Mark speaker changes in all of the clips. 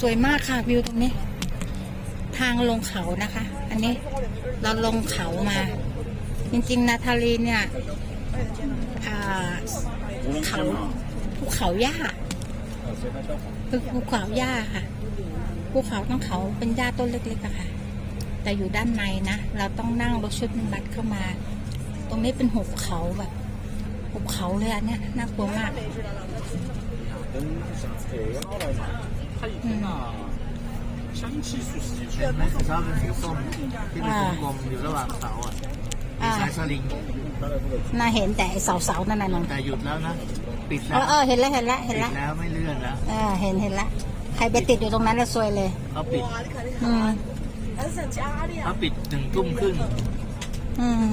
Speaker 1: สวยมากค่ะวิวตรงนี้ ทางลงเขานะคะ อันนี้เราลงเขามา จริงๆ นาทาลีเนี่ยเขาภูเขาหญ้าคือภูเขาหญ้าค่ะภูเขาต้องเขาเป็นหญ้าต้นเล็กๆอะค่ะ แต่อยู่ด้านในนะ เราต้องนั่งรถชุดบัสเข้ามา ตรงนี้เป็นหุบเขาแบบหุบเขาเลยอันเนี้ยน่ากลัวมาก อืม
Speaker 2: เห็นไหมเช้าเป็นสีส้มที่เป็นกลมๆอยู่ระหว่างเสาอะมี
Speaker 1: อ่า
Speaker 2: สายสลิง
Speaker 1: น่าเห็นแต่ไอ้เสาๆนั่นน่ะนน
Speaker 2: แต่หยุดแล้วนะ ปิด
Speaker 1: เอ
Speaker 2: แล้ว
Speaker 1: อเออเห็นแล้วเห็นแล้วเห็น
Speaker 2: ปิ
Speaker 1: แล้ว
Speaker 2: ดแล้วไม่เลื่อนแล้ว
Speaker 1: เออเห็นเห็นแล้วใครไปติดอยู่ตรงนั้นแล้วซวยเลย
Speaker 2: เขาปิด
Speaker 1: อืม
Speaker 2: เขาปิดหนึ่งทุ่มครึ่ง
Speaker 1: อืม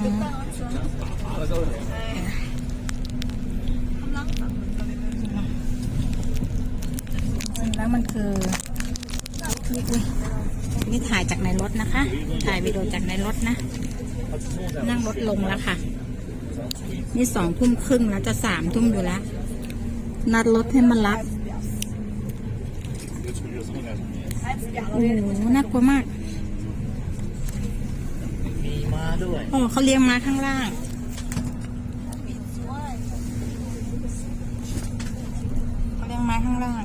Speaker 1: แล้วมันคืออุ๊ยอุ๊ยนี่ถ่ายจากในรถนะคะ ถ่ายวิดีโอจากในรถนะ นั่งรถลงแล้วค่ะ นี่สองทุ่มครึ่งแล้วจะสามทุ่มอยู่แล้ว นัดรถให้มารับโอ้โหน่ากลัวมาก
Speaker 2: มีมาด้วย
Speaker 1: โอ้เขาเลี้ยงมาข้างล่างเขาเลี้ยงมาข้างล่าง